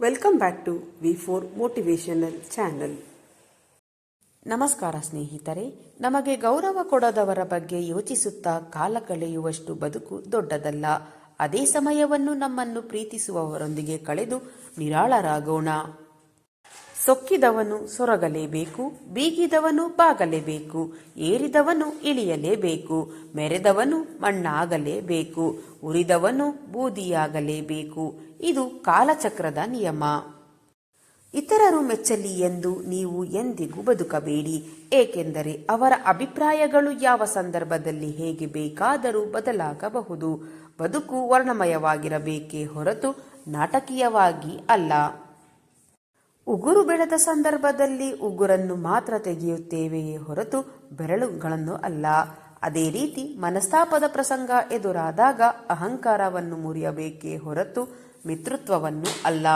Welcome back to V four motivational channel ನಮಸ್ಕಾರ ಸ್ನೇಹಿತರೆ, ನಮಗೆ ಗೌರವ ಕೊಡದವರ ಬಗ್ಗೆ ಯೋಚಿಸುತ್ತಾ ಕಾಲ ಕಳೆಯುವಷ್ಟು ಬದುಕು ದೊಡ್ಡದಲ್ಲ. ಅದೇ ಸಮಯವನ್ನು ನಮ್ಮನ್ನು ಪ್ರೀತಿಸುವವರೊಂದಿಗೆ ಕಳೆದು ನಿರಾಳರಾಗೋಣ. ಸೊಕ್ಕಿದವನು ಸೊರಗಲೇಬೇಕು, ಬೀಗಿದವನು ಬಾಗಲೇಬೇಕು, ಏರಿದವನು ಇಳಿಯಲೇಬೇಕು, ಮೆರೆದವನು ಮಣ್ಣಾಗಲೇಬೇಕು, ಉರಿದವನು ಬೂದಿಯಾಗಲೇಬೇಕು. ಇದು ಕಾಲಚಕ್ರದ ನಿಯಮ. ಇತರರು ಮೆಚ್ಚಲಿ ಎಂದು ನೀವು ಎಂದಿಗೂ ಬದುಕಬೇಡಿ, ಏಕೆಂದರೆ ಅವರ ಅಭಿಪ್ರಾಯಗಳು ಯಾವ ಸಂದರ್ಭದಲ್ಲಿ ಹೇಗೆ ಬೇಕಾದರೂ ಬದಲಾಗಬಹುದು. ಬದುಕು ವರ್ಣಮಯವಾಗಿರಬೇಕೇ ಹೊರತು ನಾಟಕೀಯವಾಗಿ ಅಲ್ಲ. ಉಗುರು ಬೆಳೆದ ಸಂದರ್ಭದಲ್ಲಿ ಉಗುರನ್ನು ಮಾತ್ರ ತೆಗೆಯುತ್ತೇವೆಯೇ ಹೊರತು ಬೆರಳುಗಳನ್ನು ಅಲ್ಲ. ಅದೇ ರೀತಿ ಮನಸ್ತಾಪದ ಪ್ರಸಂಗ ಎದುರಾದಾಗ ಅಹಂಕಾರವನ್ನು ಮುರಿಯಬೇಕೇ ಹೊರತು ಮಿತೃತ್ವವನ್ನು ಅಲ್ಲ.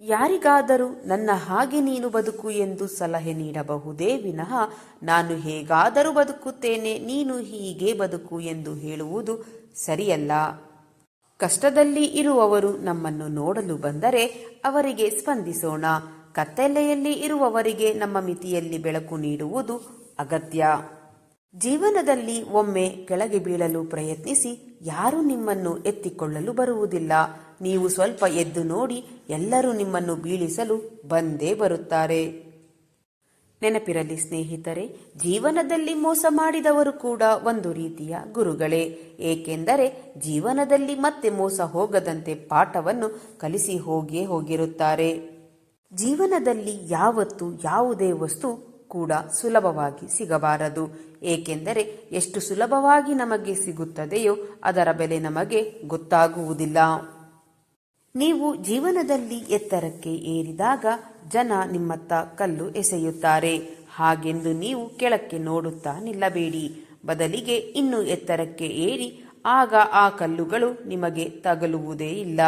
ಯಾರಿಗಾದರೂ ನನ್ನ ಹಾಗೆ ನೀನು ಬದುಕು ಎಂದು ಸಲಹೆ ನೀಡಬಹುದೇ ವಿನಃ ನಾನು ಹೇಗಾದರೂ ಬದುಕುತ್ತೇನೆ, ನೀನು ಹೀಗೆ ಬದುಕು ಎಂದು ಹೇಳುವುದು ಸರಿಯಲ್ಲ. ಕಷ್ಟದಲ್ಲಿ ಇರುವವರು ನಮ್ಮನ್ನು ನೋಡಲು ಬಂದರೆ ಅವರಿಗೆ ಸ್ಪಂದಿಸೋಣ. ಕತ್ತಲೆಯಲ್ಲಿ ಇರುವವರಿಗೆ ನಮ್ಮ ಮಿತಿಯಲ್ಲಿ ಬೆಳಕು ನೀಡುವುದು ಅಗತ್ಯ. ಜೀವನದಲ್ಲಿ ಒಮ್ಮೆ ಕೆಳಗೆ ಬೀಳಲು ಪ್ರಯತ್ನಿಸಿ, ಯಾರೂ ನಿಮ್ಮನ್ನು ಎತ್ತಿಕೊಳ್ಳಲು ಬರುವುದಿಲ್ಲ. ನೀವು ಸ್ವಲ್ಪ ಎದ್ದು ನೋಡಿ ಎಲ್ಲರೂ ನಿಮ್ಮನ್ನು ಬೀಳಿಸಲು ಬಂದೇ ಬರುತ್ತಾರೆ. ನೆನಪಿರಲಿ ಸ್ನೇಹಿತರೆ, ಜೀವನದಲ್ಲಿ ಮೋಸ ಮಾಡಿದವರು ಕೂಡ ಒಂದು ರೀತಿಯ ಗುರುಗಳೇ. ಏಕೆಂದರೆ ಜೀವನದಲ್ಲಿ ಮತ್ತೆ ಮೋಸ ಹೋಗದಂತೆ ಪಾಠವನ್ನು ಕಲಿಸಿ ಹೋಗಿಯೇ ಹೋಗಿರುತ್ತಾರೆ. ಜೀವನದಲ್ಲಿ ಯಾವತ್ತು ಯಾವುದೇ ವಸ್ತು ಕೂಡ ಸುಲಭವಾಗಿ ಸಿಗಬಾರದು. ಏಕೆಂದರೆ ಎಷ್ಟು ಸುಲಭವಾಗಿ ನಮಗೆ ಸಿಗುತ್ತದೆಯೋ ಅದರ ಬೆಲೆ ನಮಗೆ ಗೊತ್ತಾಗುವುದಿಲ್ಲ. ನೀವು ಜೀವನದಲ್ಲಿ ಎತ್ತರಕ್ಕೆ ಏರಿದಾಗ ಜನ ನಿಮ್ಮತ್ತ ಕಲ್ಲು ಎಸೆಯುತ್ತಾರೆ. ಹಾಗೆಂದು ನೀವು ಕೆಳಕ್ಕೆ ನೋಡುತ್ತಾ ನಿಲ್ಲಬೇಡಿ. ಬದಲಿಗೆ ಇನ್ನೂ ಎತ್ತರಕ್ಕೆ ಏರಿ ಆಗ ಆ ಕಲ್ಲುಗಳು ನಿಮಗೆ ತಗಲುವುದೇ ಇಲ್ಲ.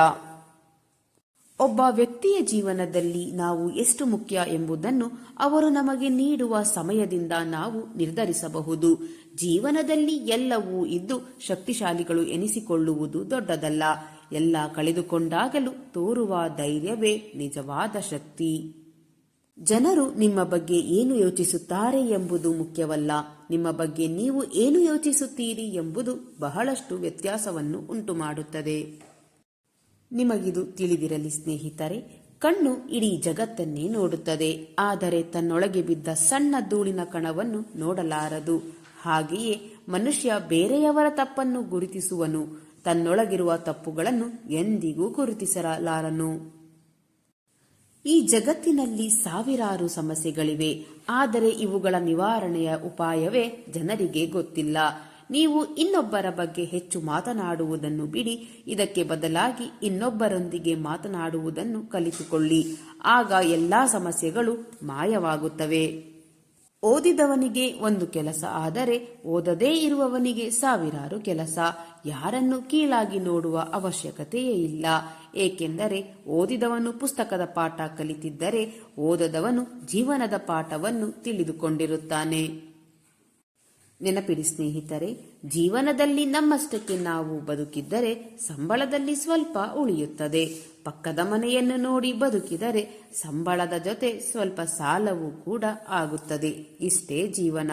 ಒಬ್ಬ ವ್ಯಕ್ತಿಯ ಜೀವನದಲ್ಲಿ ನಾವು ಎಷ್ಟು ಮುಖ್ಯ ಎಂಬುದನ್ನು ಅವರು ನಮಗೆ ನೀಡುವ ಸಮಯದಿಂದ ನಾವು ನಿರ್ಧರಿಸಬಹುದು. ಜೀವನದಲ್ಲಿ ಎಲ್ಲವೂ ಇದ್ದು ಶಕ್ತಿಶಾಲಿಗಳು ಎನಿಸಿಕೊಳ್ಳುವುದು ದೊಡ್ಡದಲ್ಲ. ಎಲ್ಲ ಕಳೆದುಕೊಂಡಾಗಲೂ ತೋರುವ ಧೈರ್ಯವೇ ನಿಜವಾದ ಶಕ್ತಿ. ಜನರು ನಿಮ್ಮ ಬಗ್ಗೆ ಏನು ಯೋಚಿಸುತ್ತಾರೆ ಎಂಬುದು ಮುಖ್ಯವಲ್ಲ. ನಿಮ್ಮ ಬಗ್ಗೆ ನೀವು ಏನು ಯೋಚಿಸುತ್ತೀರಿ ಎಂಬುದು ಬಹಳಷ್ಟು ವ್ಯತ್ಯಾಸವನ್ನು ಉಂಟುಮಾಡುತ್ತದೆ. ನಿಮಗಿದು ತಿಳಿದಿರಲಿ ಸ್ನೇಹಿತರೆ, ಕಣ್ಣು ಇಡೀ ಜಗತ್ತನ್ನೇ ನೋಡುತ್ತದೆ. ಆದರೆ ತನ್ನೊಳಗೆ ಬಿದ್ದ ಸಣ್ಣ ಧೂಳಿನ ಕಣವನ್ನು ನೋಡಲಾರದು. ಹಾಗೆಯೇ ಮನುಷ್ಯ ಬೇರೆಯವರ ತಪ್ಪನ್ನು ಗುರುತಿಸುವನು. ತನ್ನೊಳಗಿರುವ ತಪ್ಪುಗಳನ್ನು ಎಂದಿಗೂ ಗುರುತಿಸಲಾರನು. ಈ ಜಗತ್ತಿನಲ್ಲಿ ಸಾವಿರಾರು ಸಮಸ್ಯೆಗಳಿವೆ. ಆದರೆ ಇವುಗಳ ನಿವಾರಣೆಯ ಉಪಾಯವೇ ಜನರಿಗೆ ಗೊತ್ತಿಲ್ಲ. ನೀವು ಇನ್ನೊಬ್ಬರ ಬಗ್ಗೆ ಹೆಚ್ಚು ಮಾತನಾಡುವುದನ್ನು ಬಿಡಿ. ಇದಕ್ಕೆ ಬದಲಾಗಿ ಇನ್ನೊಬ್ಬರೊಂದಿಗೆ ಮಾತನಾಡುವುದನ್ನು ಕಲಿತುಕೊಳ್ಳಿ. ಆಗ ಎಲ್ಲಾ ಸಮಸ್ಯೆಗಳು ಮಾಯವಾಗುತ್ತವೆ. ಓದಿದವನಿಗೆ ಒಂದು ಕೆಲಸ ಆದರೆ ಓದದೇ ಇರುವವನಿಗೆ ಸಾವಿರಾರು ಕೆಲಸ. ಯಾರನ್ನು ಕೀಳಾಗಿ ನೋಡುವ ಅವಶ್ಯಕತೆಯೇ ಇಲ್ಲ. ಏಕೆಂದರೆ ಓದಿದವನು ಪುಸ್ತಕದ ಪಾಠ ಕಲಿತಿದ್ದರೆ ಓದದವನು ಜೀವನದ ಪಾಠವನ್ನು ತಿಳಿದುಕೊಂಡಿರುತ್ತಾನೆ. ನೆನಪಿಡಿ ಸ್ನೇಹಿತರೆ, ಜೀವನದಲ್ಲಿ ನಮ್ಮಷ್ಟಕ್ಕೆ ನಾವು ಬದುಕಿದ್ದರೆ ಸಂಬಳದಲ್ಲಿ ಸ್ವಲ್ಪ ಉಳಿಯುತ್ತದೆ. ಪಕ್ಕದ ಮನೆಯನ್ನು ನೋಡಿ ಬದುಕಿದರೆ ಸಂಬಳದ ಜೊತೆ ಸ್ವಲ್ಪ ಸಾಲವೂ ಕೂಡ ಆಗುತ್ತದೆ. ಇಷ್ಟೇ ಜೀವನ.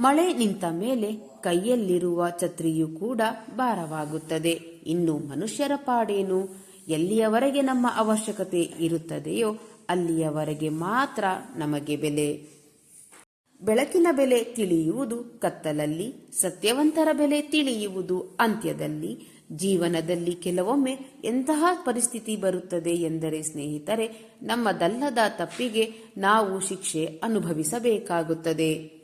ಮಳೆ ನಿಂತ ಮೇಲೆ ಕೈಯಲ್ಲಿರುವ ಛತ್ರಿಯೂ ಕೂಡ ಭಾರವಾಗುತ್ತದೆ. ಇನ್ನು ಮನುಷ್ಯರ ಪಾಡೇನು? ಎಲ್ಲಿಯವರೆಗೆ ನಮ್ಮ ಅವಶ್ಯಕತೆ ಇರುತ್ತದೆಯೋ, ಅಲ್ಲಿಯವರೆಗೆ ಮಾತ್ರ ನಮಗೆ ಬೆಲೆ. ಬೆಳಕಿನ ಬೆಲೆ ತಿಳಿಯುವುದು ಕತ್ತಲಲ್ಲಿ, ಸತ್ಯವಂತರ ಬೆಲೆ ತಿಳಿಯುವುದು ಅಂತ್ಯದಲ್ಲಿ, ಜೀವನದಲ್ಲಿ ಕೆಲವೊಮ್ಮೆ ಎಂತಹ ಪರಿಸ್ಥಿತಿ ಬರುತ್ತದೆ ಎಂದರೆ ಸ್ನೇಹಿತರೆ, ನಮ್ಮದಲ್ಲದ ತಪ್ಪಿಗೆ ನಾವು ಶಿಕ್ಷೆ ಅನುಭವಿಸಬೇಕಾಗುತ್ತದೆ.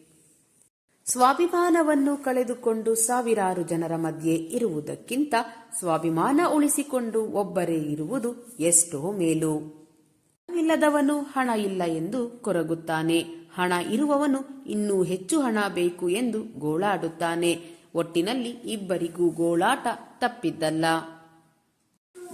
ಸ್ವಾಭಿಮಾನವನ್ನು ಕಳೆದುಕೊಂಡು ಸಾವಿರಾರು ಜನರ ಮಧ್ಯೆ ಇರುವುದಕ್ಕಿಂತ ಸ್ವಾಭಿಮಾನ ಉಳಿಸಿಕೊಂಡು ಒಬ್ಬರೇ ಇರುವುದು ಎಷ್ಟೋ ಮೇಲು. ಹಣವಿಲ್ಲದವನು ಹಣ ಇಲ್ಲ ಎಂದು ಕೊರಗುತ್ತಾನೆ. ಹಣ ಇರುವವನು ಇನ್ನೂ ಹೆಚ್ಚು ಹಣ ಬೇಕು ಎಂದು ಗೋಳಾಡುತ್ತಾನೆ. ಒಟ್ಟಿನಲ್ಲಿ ಇಬ್ಬರಿಗೂ ಗೋಳಾಟ ತಪ್ಪಿದ್ದಲ್ಲ.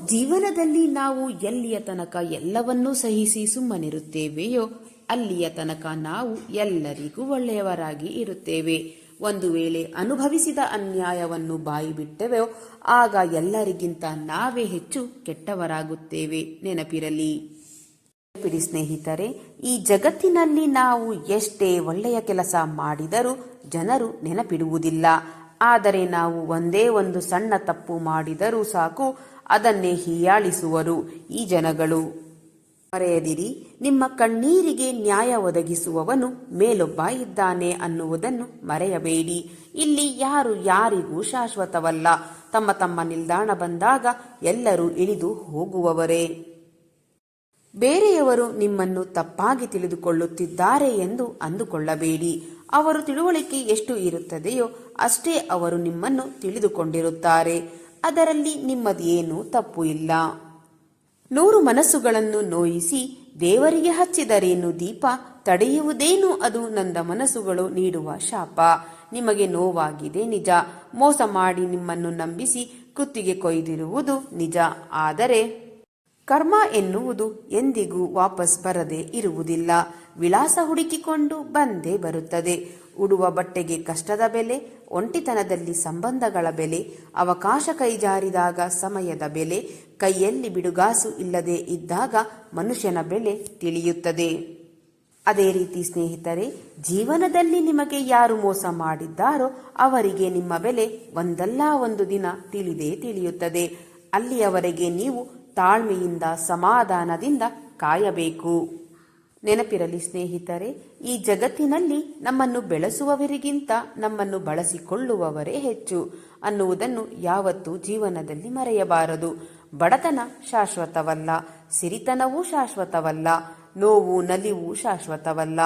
ಜೀವನದಲ್ಲಿ ನಾವು ಎಲ್ಲಿಯ ತನಕ ಎಲ್ಲವನ್ನೂ ಸಹಿಸಿ ಸುಮ್ಮನಿರುತ್ತೇವೆಯೋ, ಅಲ್ಲಿಯ ತನಕ ನಾವು ಎಲ್ಲರಿಗೂ ಒಳ್ಳೆಯವರಾಗಿ ಇರುತ್ತೇವೆ. ಒಂದು ವೇಳೆ ಅನುಭವಿಸಿದ ಅನ್ಯಾಯವನ್ನು ಬಾಯಿಬಿಟ್ಟೆವೋ, ಆಗ ಎಲ್ಲರಿಗಿಂತ ನಾವೇ ಹೆಚ್ಚು ಕೆಟ್ಟವರಾಗುತ್ತೇವೆ. ನೆನಪಿರಲಿ. ನೆನಪಿಡಿ ಸ್ನೇಹಿತರೆ ಈ ಜಗತ್ತಿನಲ್ಲಿ ನಾವು ಎಷ್ಟೇ ಒಳ್ಳೆಯ ಕೆಲಸ ಮಾಡಿದರೂ ಜನರು ನೆನಪಿಡುವುದಿಲ್ಲ. ಆದರೆ ನಾವು ಒಂದೇ ಒಂದು ಸಣ್ಣ ತಪ್ಪು ಮಾಡಿದರೂ ಸಾಕು, ಅದನ್ನೇ ಹೀಯಾಳಿಸುವರು ಈ ಜನಗಳು. ಮರೆಯದಿರಿ, ನಿಮ್ಮ ಕಣ್ಣೀರಿಗೆ ನ್ಯಾಯ ಒದಗಿಸುವವನು ಮೇಲೊಬ್ಬ ಇದ್ದಾನೆ ಅನ್ನುವುದನ್ನು ಮರೆಯಬೇಡಿ. ಇಲ್ಲಿ ಯಾರು ಯಾರಿಗೂ ಶಾಶ್ವತವಲ್ಲ. ತಮ್ಮ ತಮ್ಮ ನಿಲ್ದಾಣ ಬಂದಾಗ ಎಲ್ಲರೂ ಇಳಿದು ಹೋಗುವವರೇ. ಬೇರೆಯವರು ನಿಮ್ಮನ್ನು ತಪ್ಪಾಗಿ ತಿಳಿದುಕೊಳ್ಳುತ್ತಿದ್ದಾರೆ ಎಂದು ಅಂದುಕೊಳ್ಳಬೇಡಿ. ಅವರು ತಿಳುವಳಿಕೆ ಎಷ್ಟು ಇರುತ್ತದೆಯೋ ಅಷ್ಟೇ ಅವರು ನಿಮ್ಮನ್ನು ತಿಳಿದುಕೊಂಡಿರುತ್ತಾರೆ. ಅದರಲ್ಲಿ ನಿಮ್ಮದೇನೂ ತಪ್ಪು ಇಲ್ಲ. ನೂರು ಮನಸ್ಸುಗಳನ್ನು ನೋಯಿಸಿ ದೇವರಿಗೆ ಹಚ್ಚಿದರೇನು ದೀಪ? ತಡೆಯುವುದೇನು ಅದು ನಂದ ಮನಸ್ಸುಗಳು ನೀಡುವ ಶಾಪ? ನಿಮಗೆ ನೋವಾಗಿದೆ ನಿಜ. ಮೋಸ ಮಾಡಿ ನಿಮ್ಮನ್ನು ನಂಬಿಸಿ ಕುತ್ತಿಗೆ ಕೊಯ್ದಿರುವುದು ನಿಜ. ಆದರೆ ಕರ್ಮ ಎನ್ನುವುದು ಎಂದಿಗೂ ವಾಪಸ್ ಬರದೆ ಇರುವುದಿಲ್ಲ. ವಿಳಾಸ ಹುಡುಕಿಕೊಂಡು ಬಂದೇ ಬರುತ್ತದೆ. ಉಡುವ ಬಟ್ಟೆಗೆ ಕಷ್ಟದ ಬೆಲೆ, ಒಂಟಿತನದಲ್ಲಿ ಸಂಬಂಧಗಳ ಬೆಲೆ, ಅವಕಾಶ ಕೈಜಾರಿದಾಗ ಸಮಯದ ಬೆಲೆ, ಕೈಯಲ್ಲಿ ಬಿಡುಗಾಸು ಇಲ್ಲದೆ ಇದ್ದಾಗ ಮನುಷ್ಯನ ಬೆಲೆ ತಿಳಿಯುತ್ತದೆ. ಅದೇ ರೀತಿ ಸ್ನೇಹಿತರೆ, ಜೀವನದಲ್ಲಿ ನಿಮಗೆ ಯಾರು ಮೋಸ ಮಾಡಿದ್ದಾರೋ ಅವರಿಗೆ ನಿಮ್ಮ ಬೆಲೆ ಒಂದಲ್ಲ ಒಂದು ದಿನ ತಿಳಿದೇ ತಿಳಿಯುತ್ತದೆ. ಅಲ್ಲಿಯವರೆಗೆ ನೀವು ತಾಳ್ಮೆಯಿಂದ, ಸಮಾಧಾನದಿಂದ ಕಾಯಬೇಕು. ನೆನಪಿರಲಿ ಸ್ನೇಹಿತರೆ, ಈ ಜಗತ್ತಿನಲ್ಲಿ ನಮ್ಮನ್ನು ಬೆಳೆಸುವವರಿಗಿಂತ ನಮ್ಮನ್ನು ಬಳಸಿಕೊಳ್ಳುವವರೇ ಹೆಚ್ಚು ಅನ್ನುವುದನ್ನು ಯಾವತ್ತೂ ಜೀವನದಲ್ಲಿ ಮರೆಯಬಾರದು. ಬಡತನ ಶಾಶ್ವತವಲ್ಲ, ಸಿರಿತನವೂ ಶಾಶ್ವತವಲ್ಲ, ನೋವು ನಲಿವು ಶಾಶ್ವತವಲ್ಲ.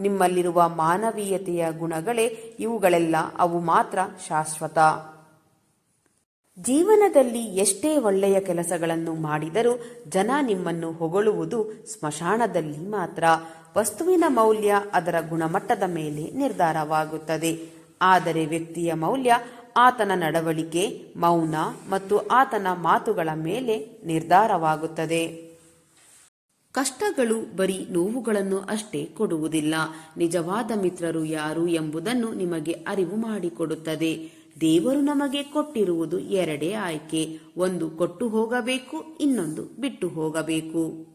ನಿಮ್ಮಲ್ಲಿರುವ ಮಾನವೀಯತೆಯ ಗುಣಗಳೇ ಇವುಗಳೆಲ್ಲ, ಅವು ಮಾತ್ರ ಶಾಶ್ವತ. ಜೀವನದಲ್ಲಿ ಎಷ್ಟೇ ಒಳ್ಳೆಯ ಕೆಲಸಗಳನ್ನು ಮಾಡಿದರೂ ಜನ ನಿಮ್ಮನ್ನು ಹೊಗಳುವುದು ಸ್ಮಶಾನದಲ್ಲಿ ಮಾತ್ರ. ವಸ್ತುವಿನ ಮೌಲ್ಯ ಅದರ ಗುಣಮಟ್ಟದ ಮೇಲೆ ನಿರ್ಧಾರವಾಗುತ್ತದೆ. ಆದರೆ ವ್ಯಕ್ತಿಯ ಮೌಲ್ಯ ಆತನ ನಡವಳಿಕೆ, ಮೌನ ಮತ್ತು ಆತನ ಮಾತುಗಳ ಮೇಲೆ ನಿರ್ಧಾರವಾಗುತ್ತದೆ. ಕಷ್ಟಗಳು ಬರೀ ನೋವುಗಳನ್ನು ಅಷ್ಟೇ ಕೊಡುವುದಿಲ್ಲ. ನಿಜವಾದ ಮಿತ್ರರು ಯಾರು ಎಂಬುದನ್ನು ನಿಮಗೆ ಅರಿವು ಮಾಡಿಕೊಡುತ್ತದೆ. ದೇವರು ನಮಗೆ ಕೊಟ್ಟಿರುವುದು ಎರಡೇ ಆಯ್ಕೆ. ಒಂದು ಕೊಟ್ಟು ಹೋಗಬೇಕು, ಇನ್ನೊಂದು ಬಿಟ್ಟು ಹೋಗಬೇಕು.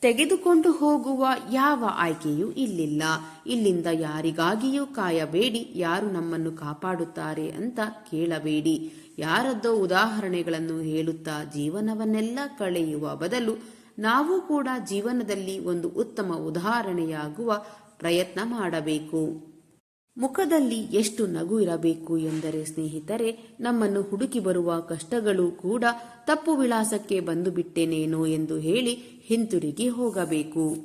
ತೆಗೆದುಕೊಂಡು ಹೋಗುವ ಯಾವ ಆಯ್ಕೆಯೂ ಇಲ್ಲಿಲ್ಲ. ಇಲ್ಲಿಂದ ಯಾರಿಗಾಗಿಯೂ ಕಾಯಬೇಡಿ, ಯಾರು ನಮ್ಮನ್ನು ಕಾಪಾಡುತ್ತಾರೆ ಅಂತ ಕೇಳಬೇಡಿ. ಯಾರದ್ದೋ ಉದಾಹರಣೆಗಳನ್ನು ಹೇಳುತ್ತಾ ಜೀವನವನ್ನೆಲ್ಲ ಕಳೆಯುವ ಬದಲು ನಾವು ಕೂಡ ಜೀವನದಲ್ಲಿ ಒಂದು ಉತ್ತಮ ಉದಾಹರಣೆಯಾಗುವ ಪ್ರಯತ್ನ ಮಾಡಬೇಕು. ಮುಖದಲ್ಲಿ ಎಷ್ಟು ನಗು ಇರಬೇಕು ಎಂದರೆ ಸ್ನೇಹಿತರೆ, ನಮ್ಮನ್ನು ಹುಡುಕಿ ಬರುವ ಕಷ್ಟಗಳು ಕೂಡ ತಪ್ಪು ವಿಳಾಸಕ್ಕೆ ಬಂದು ಬಿಟ್ಟೆನೇನೋ ಎಂದು ಹೇಳಿ ಹಿಂತಿರುಗಿ ಹೋಗಬೇಕು.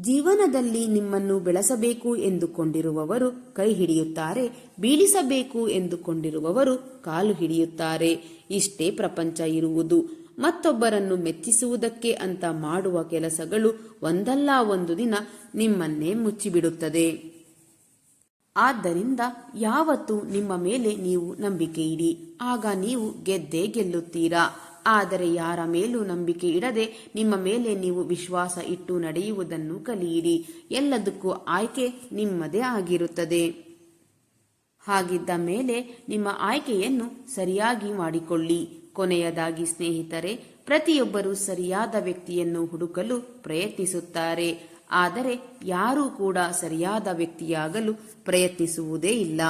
ಜೀವನದಲ್ಲಿ ನಿಮ್ಮನ್ನು ಬೆಳೆಸಬೇಕು ಎಂದುಕೊಂಡಿರುವವರು ಕೈ ಹಿಡಿಯುತ್ತಾರೆ, ಬೀಳಿಸಬೇಕು ಎಂದುಕೊಂಡಿರುವವರು ಕಾಲು ಹಿಡಿಯುತ್ತಾರೆ. ಇಷ್ಟೇ ಪ್ರಪಂಚ ಇರುವುದು. ಮತ್ತೊಬ್ಬರನ್ನು ಮೆಚ್ಚಿಸುವುದಕ್ಕೆ ಅಂತ ಮಾಡುವ ಕೆಲಸಗಳು ಒಂದಲ್ಲ ಒಂದು ದಿನ ನಿಮ್ಮನ್ನೇ ಮುಚ್ಚಿಬಿಡುತ್ತದೆ. ಆದ್ದರಿಂದ ಯಾವತ್ತು ನಿಮ್ಮ ಮೇಲೆ ನೀವು ನಂಬಿಕೆ ಇಡಿ. ಆಗ ನೀವು ಗೆದ್ದೇ ಗೆಲ್ಲುತ್ತೀರಾ? ಆದರೆ ಯಾರ ಮೇಲೂ ನಂಬಿಕೆ ಇಡದೆ ನಿಮ್ಮ ಮೇಲೆ ನೀವು ವಿಶ್ವಾಸ ಇಟ್ಟು ನಡೆಯುವುದನ್ನು ಕಲಿಯಿರಿ. ಎಲ್ಲದಕ್ಕೂ ಆಯ್ಕೆ ನಿಮ್ಮದೇ ಆಗಿರುತ್ತದೆ. ಹಾಗಿದ್ದ ಮೇಲೆ ನಿಮ್ಮ ಆಯ್ಕೆಯನ್ನು ಸರಿಯಾಗಿ ಮಾಡಿಕೊಳ್ಳಿ. ಕೊನೆಯದಾಗಿ ಸ್ನೇಹಿತರೆ, ಪ್ರತಿಯೊಬ್ಬರೂ ಸರಿಯಾದ ವ್ಯಕ್ತಿಯನ್ನು ಹುಡುಕಲು ಪ್ರಯತ್ನಿಸುತ್ತಾರೆ. ಆದರೆ ಯಾರೂ ಕೂಡ ಸರಿಯಾದ ವ್ಯಕ್ತಿಯಾಗಲು ಪ್ರಯತ್ನಿಸುವುದೇ ಇಲ್ಲ.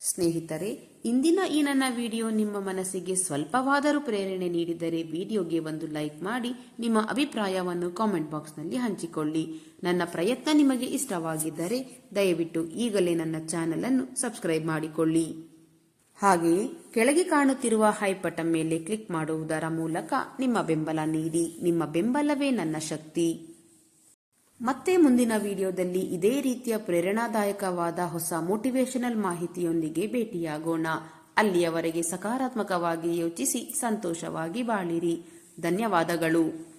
ಸ್ನೇಹಿತರೆ, ಇಂದಿನ ಈ ನನ್ನ ವಿಡಿಯೋ ನಿಮ್ಮ ಮನಸ್ಸಿಗೆ ಸ್ವಲ್ಪವಾದರೂ ಪ್ರೇರಣೆ ನೀಡಿದರೆ ವಿಡಿಯೋಗೆ ಒಂದು ಲೈಕ್ ಮಾಡಿ, ನಿಮ್ಮ ಅಭಿಪ್ರಾಯವನ್ನು ಕಾಮೆಂಟ್ ಬಾಕ್ಸ್ನಲ್ಲಿ ಹಂಚಿಕೊಳ್ಳಿ. ನನ್ನ ಪ್ರಯತ್ನ ನಿಮಗೆ ಇಷ್ಟವಾಗಿದ್ದರೆ ದಯವಿಟ್ಟು ಈಗಲೇ ನನ್ನ ಚಾನೆಲ್ ಅನ್ನು ಸಬ್ಸ್ಕ್ರೈಬ್ ಮಾಡಿಕೊಳ್ಳಿ. ಹಾಗೆಯೇ, ಕೆಳಗೆ ಕಾಣುತ್ತಿರುವ ಹೈ ಮೇಲೆ ಕ್ಲಿಕ್ ಮಾಡುವುದರ ಮೂಲಕ ನಿಮ್ಮ ಬೆಂಬಲ ನೀಡಿ. ನಿಮ್ಮ ಬೆಂಬಲವೇ ನನ್ನ ಶಕ್ತಿ. ಮತ್ತೆ ಮುಂದಿನ ವಿಡಿಯೋದಲ್ಲಿ ಇದೇ ರೀತಿಯ ಪ್ರೇರಣಾದಾಯಕವಾದ ಹೊಸ ಮೋಟಿವೇಶನಲ್ ಮಾಹಿತಿಯೊಂದಿಗೆ ಭೇಟಿಯಾಗೋಣ. ಅಲ್ಲಿಯವರೆಗೆ ಸಕಾರಾತ್ಮಕವಾಗಿ ಯೋಚಿಸಿ, ಸಂತೋಷವಾಗಿ ಬಾಳಿರಿ. ಧನ್ಯವಾದಗಳು.